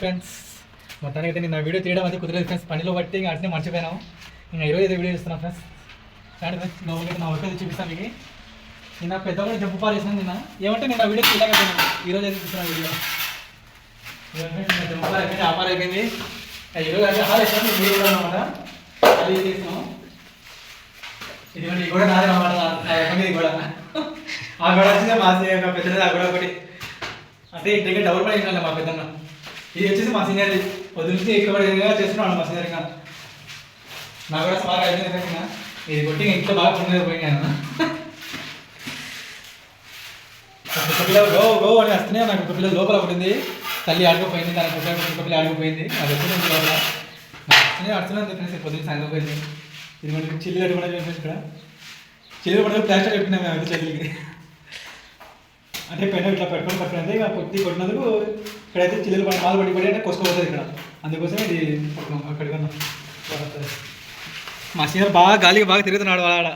Friends మొత్తానికి అయితే నేను వీడియో తీయడం అయితే కుదరలేదు ఫ్రెండ్స్ పనిలో బట్టి ఇంకా అట్నే మర్చిపోయాను ఇంకా ఈరోజు అయితే వీడియో ఇస్తున్నాను ఫ్రెండ్స్ కానీ ఫ్రెండ్స్ లోపలికి నా వర్క్ చూపిస్తాను మీకు. నిన్న పెద్ద కూడా జబ్బు పాలు నిన్న. ఏమంటే నేను ఆ వీడియో తీయలేకపోయాను ఈరోజు అయితే చూస్తున్నాను వీడియో. జబ్బు పాలు అయిపోయింది. ఆపాలు అయిపోయింది ఈరోజు అయితే హాల్ వేసాను మీరు కూడా అనమాట అది చేసాము ఇది కూడా నాదే అనమాట ఇది కూడా ఆ గొడవ వచ్చిందే మా పెద్దది ఆ గొడవ ఒకటి. అంటే ఇంటికి డబుల్ పడి మా పెద్దన్న. ఇది వచ్చేసి మా సీనియర్ పొద్దు నుంచి చేస్తున్నాడు మా సీనియర్ ఇంకా నాకు కూడా సుమారు అయిపోయింది ఇది కొట్టి ఇంకా ఇంట్లో బాగా పండుగ పోయినాను పిల్లలు గో గో అని వస్తున్నాయి. నాకు పిల్లలు లోపల ఒకటి ఉంది. తల్లి ఆడుకోపోయింది దాని ఒక పిల్లలు పిల్ల అది వచ్చింది లోపల. వస్తున్నాయి అడుస్తున్నాను చెప్పేసి పొద్దున్న సాయంత్రం పోయింది. ఇది మనకి చిల్లి కట్టు కూడా ఇక్కడ. చిల్లి కూడా ప్లాస్టర్ చెప్పినా మేము చెల్లికి. అంటే పెన్ ఇట్లా పెట్టుకొని పట్టుకుంది ఇక కొట్టి కొట్టినందుకు ఇక్కడైతే చిల్లులు పడి పాలు పడి పడి అంటే కొసుకోపోతుంది ఇక్కడ. అందుకోసం ఇది పట్టుకున్నాం అక్కడికి ఉన్నాం మా సీనియర్ బాగా గాలికి బాగా తిరుగుతున్నాడు ఆడ.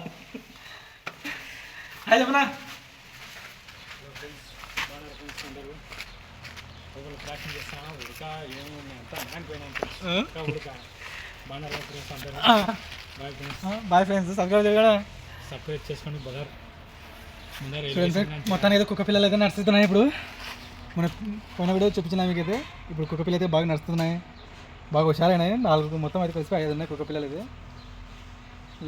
హాయ్ చెప్పనా బాయ్ ఫ్రెండ్స్ సబ్స్క్రైబ్ బజార్ ముందర చూడండి ఫ్రెండ్, మొత్తానికి అయితే కుక్క పిల్లలు అయితే నడుస్తున్నాయి ఇప్పుడు. మన పోయిన వీడియో చూపించిన మీకు అయితే ఇప్పుడు కుక్క పిల్లలు అయితే బాగా నడుస్తున్నాయి. బాగా హుషారైనాయి. నాలుగు మొత్తం అయితే కలిసి ఐదు ఉన్నాయి కుక్క పిల్లలు అయితే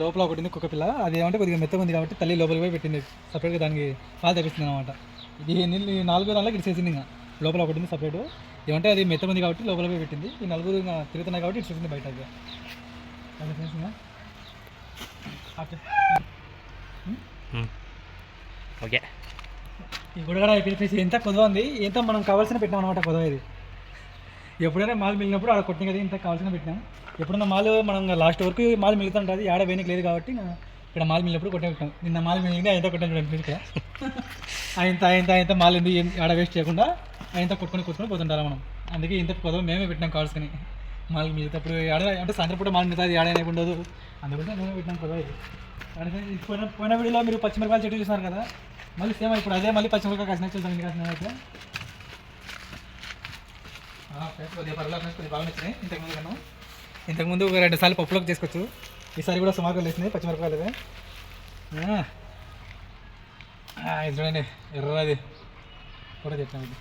లోపల ఒకటి కుక్క పిల్ల. అది ఏమంటే కొద్దిగా మెత్తగా ఉంది కాబట్టి తల్లి లోపలికి పోయి పెట్టింది. సపరేట్గా దానికి పాలు తెప్పిస్తుంది అనమాట ఇది నాలుగు దానిలో ఇడిచేసింది ఇంకా. లోపల ఒకటి ఉంది సపరేట్ ఏమంటే అది మెత్తగా ఉంది కాబట్టి లోపల పోయి పెట్టింది. ఈ నలుగురు ఇంకా తిరుగుతున్నాయి కాబట్టి ఇడిచేసింది బయట. అది ఇంకా. ఓకే. ఈ గుడగడ కూడా ఎంత కొదవ ఉంది ఎంత మనం కావాల్సిన పెట్టాం అనమాట కొదవ ఇది. ఎప్పుడైనా మాల్ మిగిలినప్పుడు ఆడ కొట్టిన కదా ఇంత కావాల్సిన పెట్టినాం. ఎప్పుడన్నా మాల్ మనం లాస్ట్ వరకు మాల్ మిగులుతుంటుంది ఆడ వేనికి లేదు కాబట్టి ఇక్కడ మాల్ మిగిలినప్పుడు కొట్టే పెట్టాం నిన్న మాల్ మిగిలింది ఆయన కొట్టాను చూడండి ఇక్కడ. ఆయనత ఆయనత ఆయనత మాల్ ఎందుకు ఆడ వేస్ట్ చేయకుండా ఆయనతో కొట్టుకొని కొట్టుకొని పోతుంటారా మనం. అందుకే ఇంత కొదవ మేమే పెట్టినాం కావాల్సిన మళ్ళీ మిగిలినప్పుడు ఆడ అంటే సాయంత్రం పూట మళ్ళీ మిగతాది ఏడైనా ఉండదు. అందుకోసం నేను పెట్టినాం కదా అంటే పోయిన పోయిన వీడియోలో మీరు పచ్చిమిరపకాయలు చెట్టు చూసినారు కదా? మళ్ళీ సేమ్ ఇప్పుడు అదే మళ్ళీ పచ్చిమిరపకాయ కాసిన చూద్దాం ఇంకా కాసిన అయితే. కొద్దిగా పర్లేదు కొద్దిగా బాగా నచ్చినాయి. ఇంతకుముందు కన్నా ఇంతకుముందు ఒక రెండు సార్లు పప్పులోకి చేసుకోవచ్చు. ఈసారి కూడా సుమారుగా వేసినాయి పచ్చిమిరపకాయలు ఇది చూడండి ఎర్రది. కూడా చెప్తాను ఇది.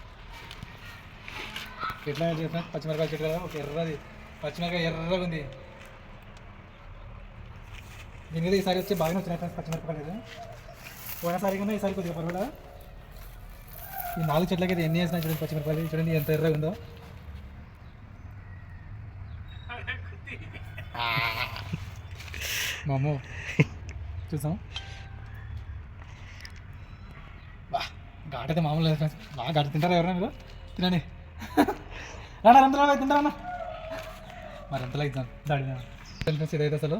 ఎట్లా చేసిన పచ్చిమిరపకాయ చెట్టు కదా ఒక ఎర్రది. పచ్చిమిరపకాయ ఎర్రగా ఉంది. దీని మీద ఈసారి వచ్చి బాగానే వచ్చినాయి ఫ్రెండ్స్ పచ్చిమిరపకాయలు. పోయినసారి కన్నా ఈసారి కొద్దిగా పర్వాలా ఈ నాలుగు చెట్లకి అయితే ఎన్ని వేసినా చూడండి పచ్చిమిరపకాయలు? చూడండి ఎంత ఎర్రగా ఉందో. మా అమ్మ చూసాం బా ఘాట్ అయితే మామూలు లేదు ఫ్రెండ్స్ బాగా ఘాటు తింటారా ఎవరైనా మీరు? తినండి. రానా రంతలో అన్న మరి ఎంతలో అవుతుంది దాడి ఫ్రెండ్స్ ఇదైతే అసలు.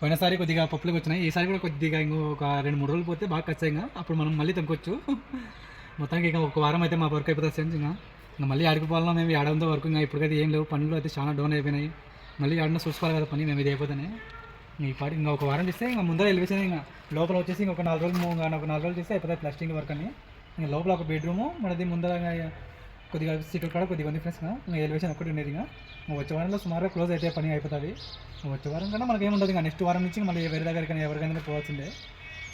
పోయినసారి కొద్దిగా పప్పులకు వచ్చినాయి ఈసారి కూడా కొద్దిగా ఇంకో ఒక రెండు మూడు రోజులు పోతే బాగా ఖచ్చితంగా ఇంకా అప్పుడు మనం మళ్ళీ తగ్గుకోవచ్చు మొత్తానికి ఇంకా ఒక వారం అయితే మా వర్క్ అయిపోతుంది ఫ్రెండ్స్ ఇంకా. ఇంకా మళ్ళీ ఆడిపోవాలన్నా మేము ఆడ వర్క్ ఇంకా ఇప్పటికైతే ఏం లేవు. పనులు అయితే చాలా డౌన్ అయిపోయినాయి. మళ్ళీ ఆడిన చూసుకోవాలి కదా పని మేము ఇది అయిపోతేనే. ఈ పాటి ఇంకా ఒక వారం చేస్తే ఇంకా ముందర ఎలివేషన్ ఇంకా. లోపల వచ్చేసి ఇంకొక నాలుగు రోజులు ఇంకా ఒక నాలుగు రోజులు చేస్తే అయిపోతుంది ప్లాస్టింగ్ వర్క్ అని. ఇంకా లోపల ఒక బెడ్రూము మనది ముందర కొద్దిగా సీట్లు కూడా కొద్దిగా ఉంది ఫ్రెండ్స్ ఇంకా ఎలివేషన్ ఒకటి ఉండేది ఇంకా. వచ్చే వారంలో సుమారుగా క్లోజ్ అయితే పని అయిపోతుంది. వచ్చే వారం కన్నా మనకి ఏముండదు ఇంకా నెక్స్ట్ వారం నుంచి మళ్ళీ వేరే దగ్గరికైనా ఎవరికైనా పోవాల్సిందే.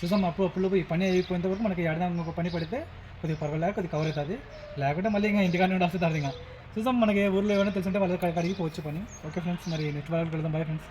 చూసాం అప్పుడు అప్పుడు ఈ పని అయిపోయేంత వరకు మనకి ఏడాది ఒక పని పడితే కొద్దిగా పర్వాలేదు కొద్దిగా కవర్ అవుతుంది. లేకుంటే మళ్ళీ ఇంకా ఇంటికాడ నుండి వస్తుంది ఇంకా. చూసాం మనకి ఊర్లో ఏమైనా తెలుసుంటే వాళ్ళకి కడిగి పోవచ్చు పని. ఓకే ఫ్రెండ్స్ మరి నెక్స్ట్ వారం వెళ్దాం బాయ్ ఫ్రెండ్స్